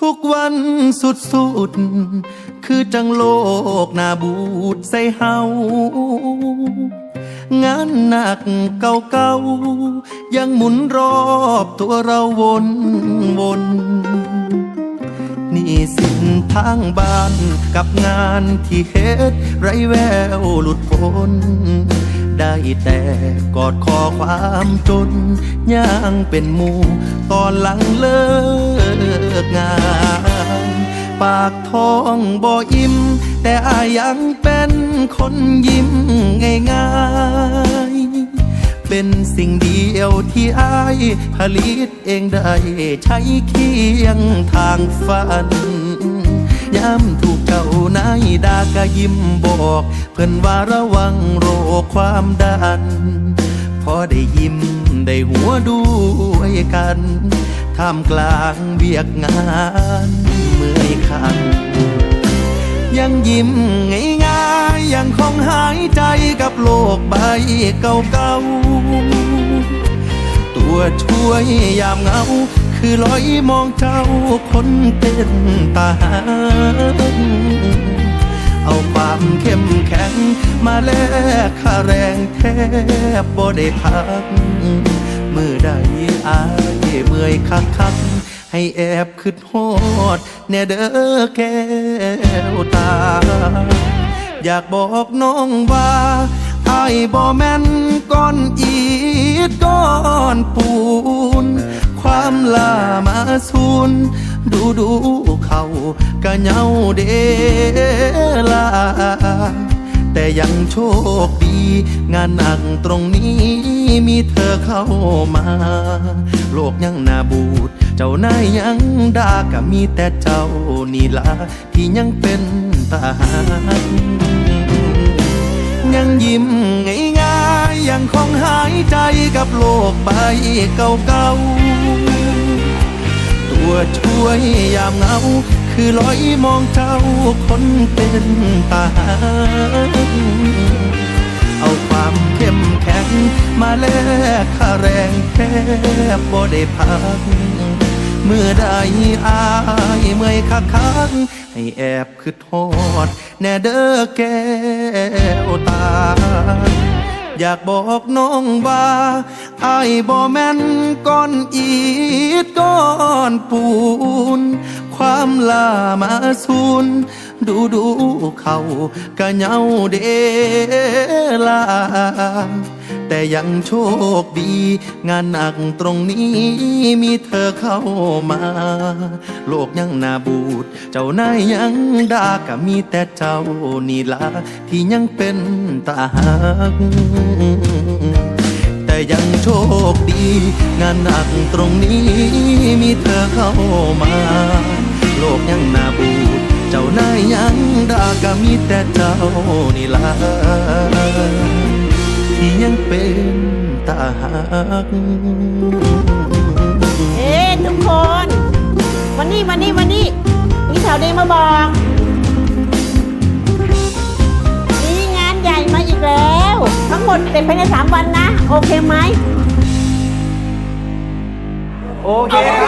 ทุกวันสุดๆคือจังโลกนาบูดใส่เฮางานหนักเก่าๆยังหมุนรอบตัวเราวนวนนี่สินทางบ้านกับงานที่เฮ็ดไรแววหลุดพ้นได้แต่กอดคอความจนย่างเป็นหมูตอนหลังเลิกงาน ปากท้องบ่อิ่มแต่อายังเป็นคนยิ้มง่ายๆ เป็นสิ่งเดียวที่อายผลิตเองได้ใช้เคียงทางฝันย้ำถูกเจ้านายดาก็ยิ้มบอก เพื่อนว่าระวังโรคความดัน พอได้ยิ้มได้หัวด้วยกัน ท่ามกลางเบียกงานเมื่อยคันยังยิ้มง่ายๆยังคงหายใจกับโลกใบเก่าๆ ตัวช่วยยามเงา คือลอยมองเจ้าคนเป็นตาหาเอาความเข้มแข็ง มาแลกค่าแรงแทบบ่ได้พัก มือใดอายเมื่อยคักคักให้แอบขึ้นโหดแน่เด้อแก้วตา อยากบอกน้องว่าไอ้บ่แม่นก้อนอิฐก้อนปูน ความลามาสูนดูดูเขากะเหงาเดลา แต่ยังโชคดี งานหนักตรงนี้มีเธอเข้ามา โลกยังหนาบูด เจ้านายยังด่าก็มีแต่เจ้านี่ละที่ยังเป็นตาหารยังยิ้มง่ายๆยังคงหายใจกับโลกใบเก่าๆ ตัวช่วยยามเหงา คือลอยมองเจ้าคนเป็นตาหาร มแข็งมาแลกค่าแรงแทบบ่ได้พักเมื่อใดอายเมื่อยคักคักให้แอบคือโทษแน่เด้อแก้วตา อยากบอกน้องว่าไอ้ายบ่แม่นก้อนอิฐก้อนปูน ความลามาสูนดูดูเขากะเหงาเดลา แต่ยังโชคดี งานหนักตรงนี้มีเธอเข้ามา โลกยังหนาบูด เจ้านายยังด่าก็มีแต่เจ้านี่ละที่ยังเป็นตาหักแต่ยังโชคดี งานหนักตรงนี้มีเธอเข้ามา โลกยังหนาบูด เจ้านายยังด่าก็มีแต่เจ้านี่ละ ที่ยังเป็นตาหักเอ๊ะทุกคนวันนี้วันนี้วันนี้มีข่าวดีมาบอกมีงานใหญ่มาอีกแล้ว ทั้งหมดเสร็จภายในสามวันนะ โอเคไหม โอเคครับ